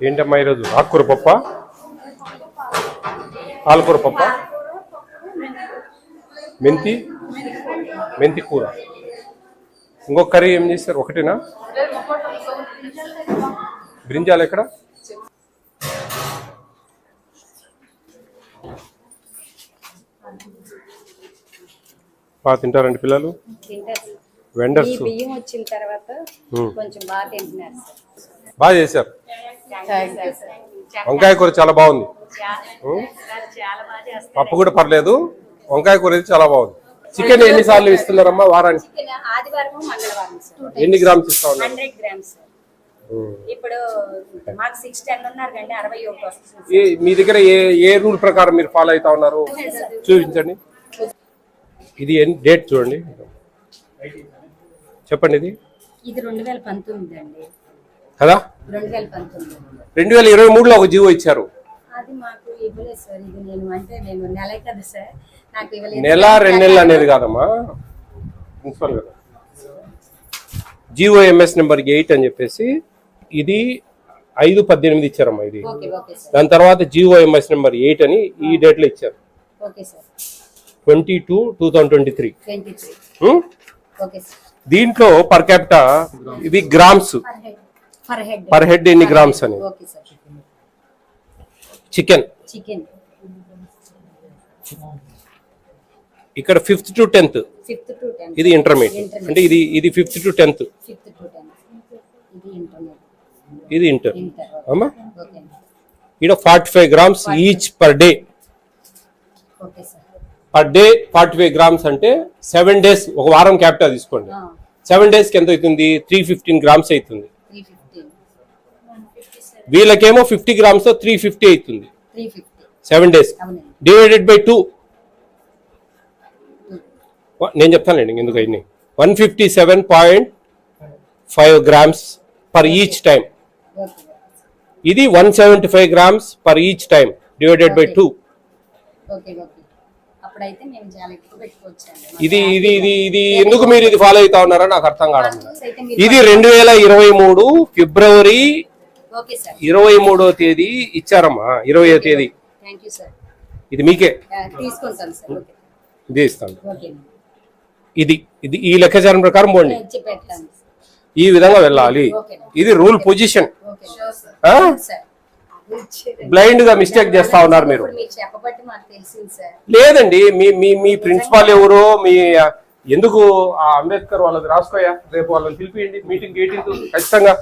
ఏంటమ్మా ఈరోజు? ఆకుకూర పప్ప? ఆలుకూర పప్ప? మెంతి? మెంతి కూర. ఇంకొక కర్రీ ఏం చేస్తారు ఒకటేనా? బ్రింజాలు ఎక్కడ? బాగా తింటారండి పిల్లలు? వెండర్స్ బియ్యం వచ్చిన తర్వాత. కొంచెం బాగా తింటున్నారు బాగా చేశారు. వంకాయ కూర చాలా బాగుంది. చేస్తారు. పప్పు కూడా పర్లేదు. వంకాయ కూర అయితే చాలా బాగుంది. చికెన్ ఎన్నిసార్లు ఇస్తున్నారమ్మా? వారానికి? ఎన్ని గ్రామ్స్ ఇస్తా ఉన్నారు? హండ్రెడ్ గ్రామ్స్ సార్ ఉం. ఇప్పుడు మాకు సిక్స్ టెన్ ఉన్నారు కండి అరవై ఒకటి వస్తుంది ఏ మీ దగ్గర ఏ ఏ రూల్ ప్రకారం మీరు ఫాలో అవుతా ఉన్నారు? చూపించండి. ఇది డేట్ చూడండి. చెప్పండి ఇది. ఇది రెండు వేల పంతొమ్మిది అండి. కదా? రెండు వేల ఇరవై మూడులో ఒక జీవో ఇచ్చారు. నెల కదా రెండు నెలలు అనేది కాదమ్మా. ప్రిన్సిపల్ గారు జిఓఎంఎస్ నెంబర్ ఎయిట్ అని చెప్పేసి ఇది ఐదు పద్దెనిమిది ఇచ్చారమ్మా ఇది. దాని తర్వాత జిఓఎంఎస్ నెంబర్ ఎయిట్ అని ఈ డేట్లో ఇచ్చారు. Okay sir. Twenty two two thousand twenty three. దీంట్లో పర్ క్యాపిటా ఇది గ్రామ్స్. Per head. ఎన్ని గ్రామ్స్ అని? చికెన్. చికెన్. ఇక్కడ ఫిఫ్త్ టు టెన్త్. ఇది ఇంటర్మీడియట్. అంటే ఇది ఇది ఫిఫ్త్ టు టెన్త్. ఇది ఇంటర్. అమ్మా. ఇక్కడ forty five grams each per day. Per day forty five grams అంటే సెవెన్ డేస్ ఒక వారం క్యాపిటల్ తీసుకోండి. సెవెన్ డేస్కి ఎంత అవుతుంది? త్రీ ఫిఫ్టీన్ గ్రామ్స్ అవుతుంది. వీళ్ళకేమో ఫిఫ్టీ గ్రామ్స్ త్రీ ఫిఫ్టీ అవుతుంది. Seven days. Divided by two. నేను చెప్తానండి ఎందుకు అన్ని one fifty seven point five grams per each time. ఇది one seventy five grams per each time divided by two. ఇది ఇది ఇది ఇది ఎందుకు మీరు ఇది ఫాలో అవుతా ఉన్నారో నాకు అర్థం కావడం ఇది రెండు వేల ఇరవై మూడు ఫిబ్రవరి ఇరవై మూడో తేదీ ఇచ్చారమ్మా ఇరవయో తేదీ. ఇది మీకే? ఇదే ఇస్తాను. ఇది ఇది ఈ లెక్కాచారం ప్రకారం పోండి. ఈ విధంగా వెళ్ళాలి. ఇది రూల్ పొజిషన్. బ్లైండ్గా మిస్టేక్ చేస్తా ఉన్నారు మీరు. లేదండి మీ మీ మీ ప్రిన్సిపాల్ ఎవరు మీ ఎందుకు ఆ అంబేద్కర్ వాళ్ళది రాసుకోయా? రేపు వాళ్ళని పిలిపియండి మీటింగ్ ఎయిటీన్త్ ఖచ్చితంగా.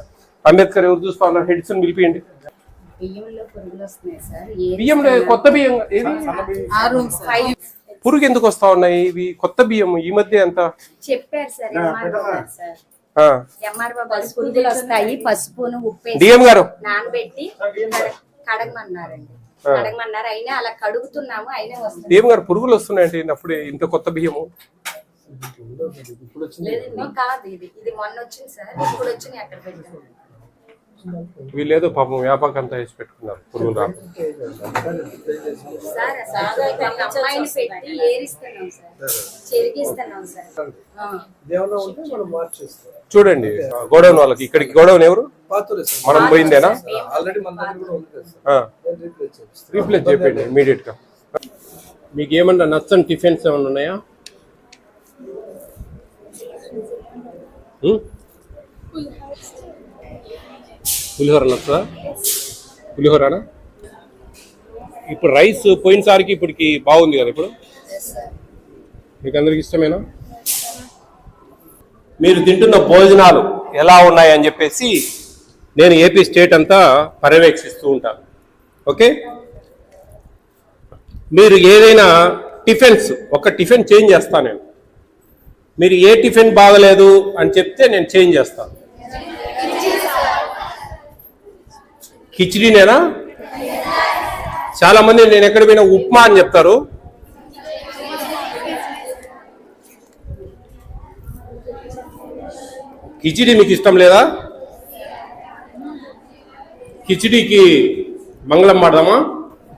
అంబేద్కర్ ఎవరు చూస్తా ఉన్నారు హెడ్స్ పిలిపియండి బియ్యంలో పురుగులు వస్తున్నాయి సార్. ఏ- బియ్యం? కొత్త బియ్యం ఏది? పురుగు ఎందుకు వస్తా ఉన్నాయి? ఇవి కొత్త బియ్యం ఈ మధ్య ఎంత? చెప్పారు సార్ పురుగులు వస్తాయి పసుపును ఉప్పేసి డిఎం గారు. నానబెట్టి కడ- కడగమన్నారండి. కడగమన్నారు అయినా అలా కడుగుతున్నాము అయినా వస్తుంది. డిఎం గారు పురుగులు వస్తున్నాయంటే అప్పుడే ఇంత కొత్త బియ్యము? కాదు ఇది. ఇది మొన్న వచ్చింది సార్ ఇప్పుడు వచ్చింది అక్కడ పెట్టాము. వీళ్ళేదో పాపం వ్యాపకం అంతా వేసి పెట్టుకున్నారు పురుగులు రాకు సార్ అసలు ఒక అమ్మాయిని పెట్టి ఏరిస్తున్నాం సార్. చెరిగిస్తున్నాం సార్. ఆ. ఏమైనా ఉంటే మనం మార్చేస్తాం. చూడండి గోడౌన్ వాళ్ళకి ఇక్కడికి గోడౌన్ ఎవరు? మనం పోయిందేనా? ఆల్రెడీ మన దగ్గర కూడా ఉంది కదా సార్. ఆ. నేను రీప్లేస్ చేస్తాను. రీప్లేస్ చెప్పండి ఇమీడియట్గా. మీకు ఏమన్నా నచ్చని టిఫిన్స్ ఏమన్నా ఉన్నాయా? పులిహోర నచ్చదా పులిహోరనా? ఇప్పుడు రైస్ పోయినసారికి ఇప్పటికి బాగుంది కదా ఇప్పుడు. మీకు అందరికి ఇష్టమేనా? మీరు తింటున్న భోజనాలు ఎలా ఉన్నాయని చెప్పేసి నేను ఏపీ స్టేట్ అంతా పర్యవేక్షిస్తూ ఉంటాను. ఓకే? మీరు ఏదైనా టిఫిన్స్ ఒక టిఫిన్ చేంజ్ చేస్తాను నేను. మీరు ఏ టిఫిన్ బాగలేదు అని చెప్తే నేను చేంజ్ చేస్తాను కిచిడీనేనా చాలా మంది నేను ఎక్కడ పోయినా ఉప్మా అని చెప్తారు. కిచిడి మీకు ఇష్టం లేదా? కిచిడికి మంగళం పాడదామా?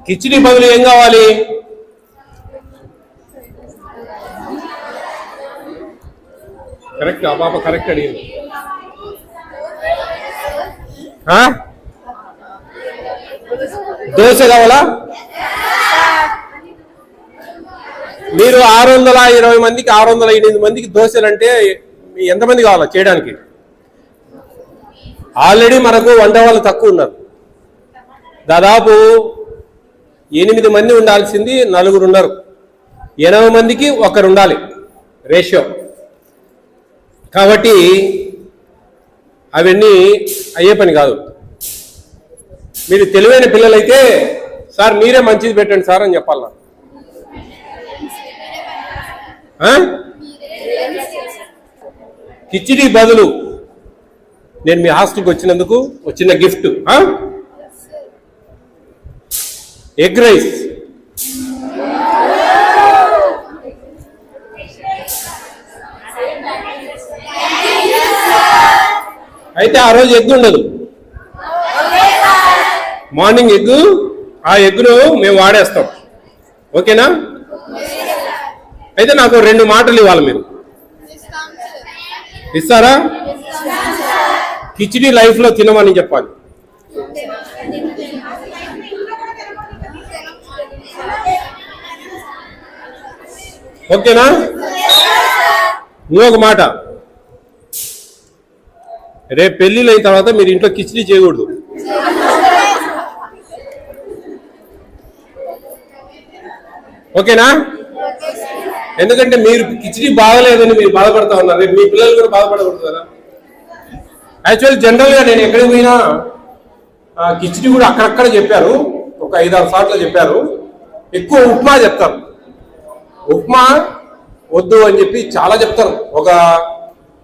కిచిడి బదులు ఏం కావాలి? కరెక్ట్? ఆ పాప కరెక్ట్ అడిగింది. దోశ కావాలా? మీరు ఆరు వందల ఇరవై మందికి ఆరు వందల ఎనిమిది మందికి దోశలు అంటే ఎంతమంది కావాలా చేయడానికి? ఆల్రెడీ మనకు వంద వాళ్ళు తక్కువ ఉన్నారు. దాదాపు ఎనిమిది మంది ఉండాల్సింది నలుగురు ఉన్నారు. ఎనభై మందికి ఒకరు ఉండాలి. రేషియో కాబట్టి అవన్నీ అయ్యే పని కాదు. మీరు తెలివైన పిల్లలైతే సార్ మీరే మంచిది పెట్టండి సార్ అని చెప్పాల నాకు. కిచిడి బదులు నేను మీ హాస్టల్కి వచ్చినందుకు ఒక చిన్న గిఫ్ట్. Egg rice. అయితే ఆ రోజు ఎగ్ ఉండదు. మార్నింగ్ ఎగ్ ఆ ఎగ్ను మేము వాడేస్తాం. ఓకేనా? అయితే నాకు రెండు మాటలు ఇవ్వాలి మీరు. ఇస్తారా? కిచిడి లైఫ్లో తినమని చెప్పాలి. ఓకేనా? ఇంకొక మాట. రేపు పెళ్ళిళ్ళు అయిన తర్వాత మీరు ఇంట్లో కిచిడి చేయకూడదు. ఓకేనా? ఎందుకంటే మీరు కిచిడి బాగలేదని మీరు బాధపడతా ఉన్నారు. రేపు మీ పిల్లలు కూడా బాధపడకూడదు కదా. యాక్చువల్ జనరల్గా నేను ఎక్కడికి పోయినా కిచిడి కూడా అక్కడక్కడ చెప్పారు. ఒక ఐదారు సార్లు చెప్పారు. ఎక్కువ ఉప్మా చెప్తారు. ఉప్మా వద్దు అని చెప్పి చాలా చెప్తారు. ఒక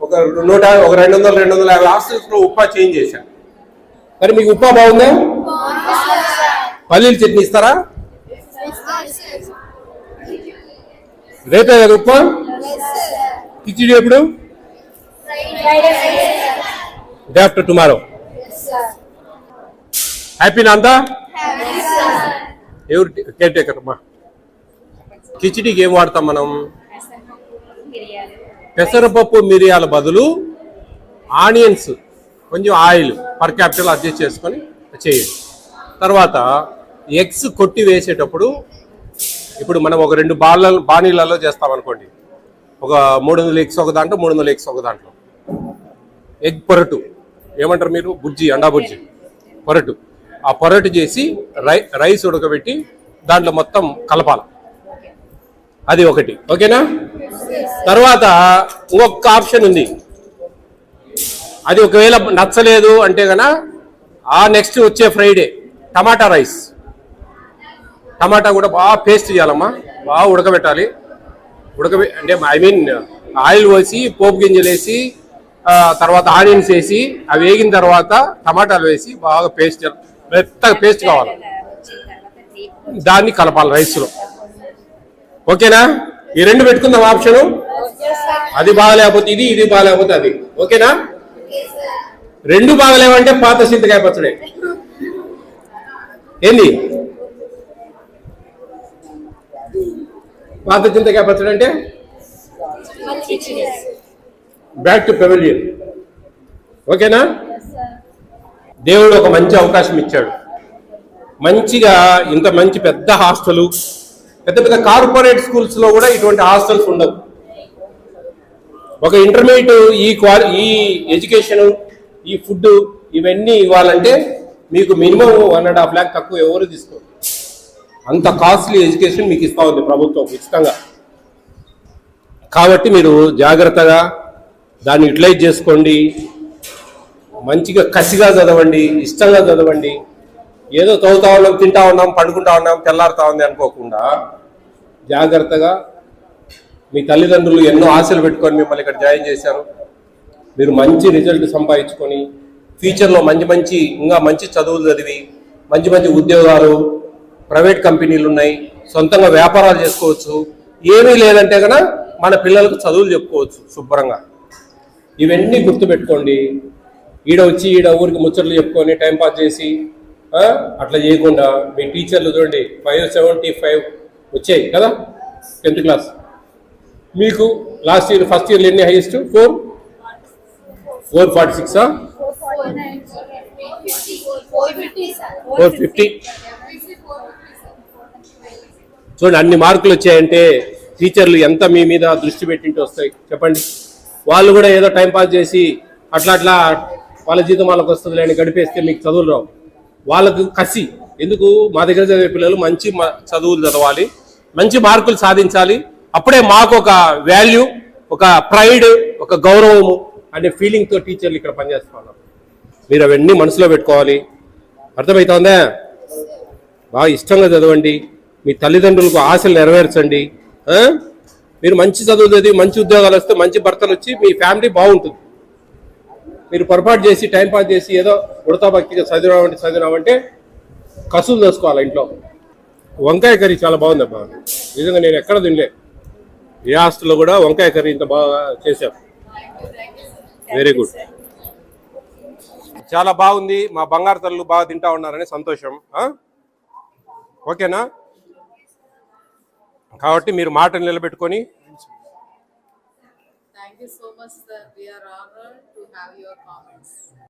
ఒక నూట ఒక రెండు వందల రెండు వందల యాభై హాస్టల్స్లో ఉప్మా చేంజ్ చేశారు. మరి మీకు ఉప్మా బాగుందా. పల్లీలు చట్నీ ఇస్తారా? రేపే కదా ఉప్మా కిచిడి ఎప్పుడు? డే ఆఫ్టర్ టుమారో హ్యాపీ అంతా ఎవరు కేర్ టేకర్ అమ్మా? కిచిడికి ఏం వాడతాం మనం? పెసరపప్పు మిరియాల బదులు ఆనియన్స్ కొంచెం ఆయిల్ పర్ క్యాపిటల్ అడ్జస్ట్ చేసుకొని చేయండి. తర్వాత ఎగ్స్ కొట్టి వేసేటప్పుడు ఇప్పుడు మనం ఒక రెండు బాళ్ళ బాణీలలో చేస్తాం అనుకోండి. ఒక మూడు వందల ఎగ్స్ ఒక దాంట్లో మూడు వందల ఎగ్స్ ఒక దాంట్లో. ఎగ్ పొరటు. ఏమంటారు మీరు? బుజ్జి అండా బుజ్జి. పొరటు. ఆ పొరటు చేసి రై రైస్ ఉడకబెట్టి దాంట్లో మొత్తం కలపాల. అది ఒకటి. ఓకేనా? తర్వాత ఇంకొక ఆప్షన్ ఉంది. అది ఒకవేళ నచ్చలేదు అంటే గన ఆ నెక్స్ట్ వచ్చే ఫ్రైడే టమాటా రైస్. టమాటా కూడా బాగా పేస్ట్ చేయాలమ్మా. బాగా ఉడకబెట్టాలి. ఉడకబె అంటే ఐ మీన్ ఆయిల్ పోసి పోపు గింజలు వేసి తర్వాత ఆనియన్స్ వేసి అవి వేగిన తర్వాత టమాటాలు వేసి బాగా పేస్ట్ మెత్తగా పేస్ట్ కావాలి. దాన్ని కలపాలి రైస్లో. ఓకేనా? ఈ రెండు పెట్టుకుందాం ఆప్షన్. అది బాగలేకపోతే ఇది ఇది బాగలేకపోతే అది. ఓకేనా? రెండు బాగలేవంటే పాత చింతకాయ పచ్చడే. ఏంది? పాత చింతకాయ పచ్చడి అంటే బ్యాక్ టు పెవిలియన్ ఓకేనా? దేవుడు ఒక మంచి అవకాశం ఇచ్చాడు. మంచిగా ఇంత మంచి పెద్ద హాస్టలు పెద్ద పెద్ద కార్పొరేట్ స్కూల్స్లో కూడా ఇటువంటి హాస్టల్స్ ఉండవు. ఒక ఇంటర్మీడియట్ ఈ క్వాలి ఈ ఎడ్యుకేషన్ ఈ ఫుడ్ ఇవన్నీ ఇవ్వాలంటే మీకు minimum one and half lakh తక్కువ ఎవరు తీసుకోరు. అంత కాస్ట్లీ ఎడ్యుకేషన్ మీకు ఇస్తా ఉంది ప్రభుత్వం ఉచితంగా కాబట్టి మీరు జాగ్రత్తగా దాన్ని యూటిలైజ్ చేసుకోండి. మంచిగా కసిగా చదవండి ఇష్టంగా చదవండి. ఏదో చదువుతా ఉన్నాం తింటా ఉన్నాం పండుకుంటా ఉన్నాం తెల్లారుతా ఉంది అనుకోకుండా జాగ్రత్తగా మీ తల్లిదండ్రులు ఎన్నో ఆశలు పెట్టుకొని మిమ్మల్ని ఇక్కడ జాయిన్ చేశారు. మీరు మంచి రిజల్ట్ సంపాదించుకొని ఫ్యూచర్లో మంచి మంచి ఇంకా మంచి చదువులు చదివి మంచి మంచి ఉద్యోగాలు ప్రైవేట్ కంపెనీలు ఉన్నాయి సొంతంగా వ్యాపారాలు చేసుకోవచ్చు. ఏమీ లేదంటే కనుక మన పిల్లలకు చదువులు చెప్పుకోవచ్చు శుభ్రంగా. ఇవన్నీ గుర్తుపెట్టుకోండి. ఈడ వచ్చి ఈడ ఊరికి ముచ్చట్లు చెప్పుకొని టైం పాస్ చేసి అట్లా చేయకుండా మీ టీచర్లు చూడండి ఫైవ్ సెవెంటీ ఫైవ్ వచ్చాయి కదా టెన్త్ క్లాస్ మీకు లాస్ట్ ఇయర్ ఫస్ట్ ఇయర్లో ఎన్ని హైయెస్ట్ ఫోర్ ఫోర్ ఫార్టీ సిక్సా ఫోర్ ఫిఫ్టీ చూడండి అన్ని మార్కులు వచ్చాయంటే టీచర్లు ఎంత మీ మీద దృష్టి పెట్టింటే వస్తాయి. చెప్పండి. వాళ్ళు కూడా ఏదో టైం పాస్ చేసి అట్లా అట్లా వాళ్ళ జీతం వాళ్ళకి వస్తుంది అని గడిపేస్తే మీకు చదువులు రావు. వాళ్ళకు కసి. ఎందుకు? మా దగ్గర చదివే పిల్లలు మంచి చదువులు చదవాలి మంచి మార్కులు సాధించాలి. అప్పుడే మాకు ఒక వాల్యూ ఒక ప్రైడ్ ఒక గౌరవము అనే ఫీలింగ్తో టీచర్లు ఇక్కడ పనిచేస్తున్నారు మీరు అవన్నీ మనసులో పెట్టుకోవాలి. అర్థమవుతోందా బాగా ఇష్టంగా చదవండి. మీ తల్లిదండ్రులకు ఆశలు నెరవేర్చండి. మీరు మంచి చదువు చదివి మంచి ఉద్యోగాలు వస్తే మంచి భర్తలు వచ్చి మీ ఫ్యామిలీ బాగుంటుంది. మీరు పొరపాటు చేసి టైంపాస్ చేసి ఏదో ఉడతా భక్తిగా చదివినామంటే చదివినామంటే కసులు చేసుకోవాలి ఇంట్లో? వంకాయ కర్రీ చాలా బాగుంది అబ్బా నిజంగా నేను ఎక్కడ తినలే. ఏ హాస్టల్లో కూడా వంకాయ కర్రీ ఇంత బాగా చేశాం వెరీ గుడ్ చాలా బాగుంది. మా బంగారు తల్లు బాగా తింటా ఉన్నారని సంతోషం. ఓకేనా? కాబట్టి మీరు మాటను నిలబెట్టుకొని